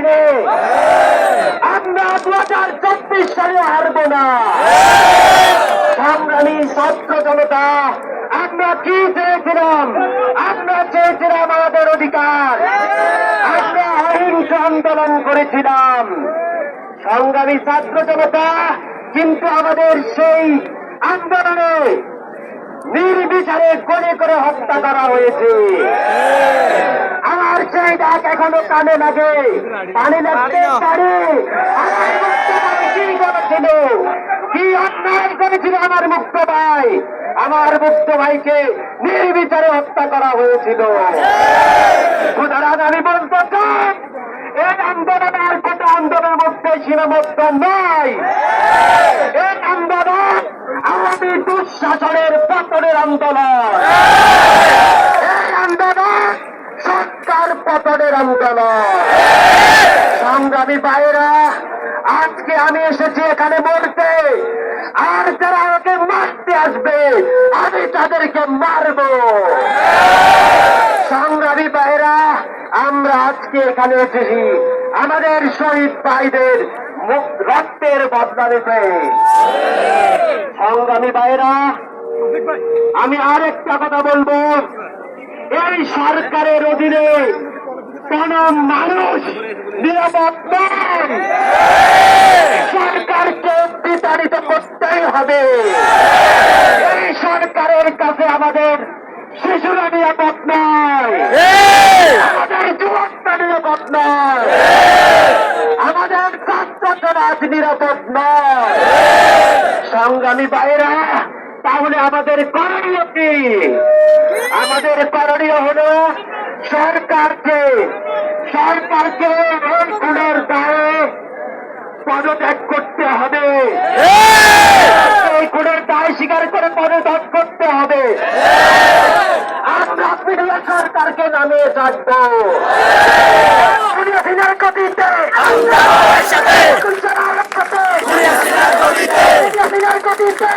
দিনে আমরা দু হাজার চব্বিশ সালে হারবো না। সংগ্রামী ছাত্র জনতা, আমরা কি চেয়েছিলাম? আমরা চেয়েছিলাম আমাদের অধিকার। আমরা অহিংস আন্দোলন করেছিলাম। সংগ্রামী ছাত্র জনতা, কিন্তু আমাদের সেই আন্দোলনে নির্বিচারে গড়ে করে হত্যা করা হয়েছে। আমার সেই ডাক এখনও কানে লাগে। পানি লাগতে পারে কি করেছিল? কি অন্যায় করেছিল আমার মুক্ত ভাই? আমার মুক্ত ভাইকে নির্বিচারে হত্যা করা হয়েছিল। সুতরাং আমি বলতে চাই এই আন্দোলন আর কোটা আন্দোলনের মধ্যে সীমাবদ্ধ নয়। এই আন্দোলন আওয়ামী দুঃশাসনের পতনের আন্দোলন এই আন্দোলন সরকার আন্দোলন। সংগ্রামী ভাইয়েরা, আজকে আমি এসেছি এখানে বলতে, আর যারা আমাকে মারতে আসবে, আমি তাদেরকে মারবো। সংগ্রামী ভাইয়েরা, আমরা আজকে এখানে এসেছি আমাদের শহীদ ভাইদের রক্তের বদলা দিতে সংগ্রামী ভাইয়েরা, আমি আর একটা কথা বলব। এই সরকারের অধীনে কোন মানুষ, নিরাপদ নয় সরকারকে বিতাড়িত করতেই হবে। এই সরকারের কাছে আমাদের শিশুরা নিরাপদ নয়। আমাদের যুবকরা নিরাপদ নয়। আমাদের ছাত্ররা নিরাপদ নয়। সংগ্রামী বাইরা তাহলে আমাদের করণীয় কি? আমাদের করণীয় হলো সরকারকে সরকারকে খুনের দায়ে পদত্যাগ করতে হবে। এই খুনের দায় স্বীকার করে পদত্যাগ করতে হবে। আমরা পিডিয়া সরকারকে নামিয়ে থাকব সিনার গতিতে। সিনার গতিতে।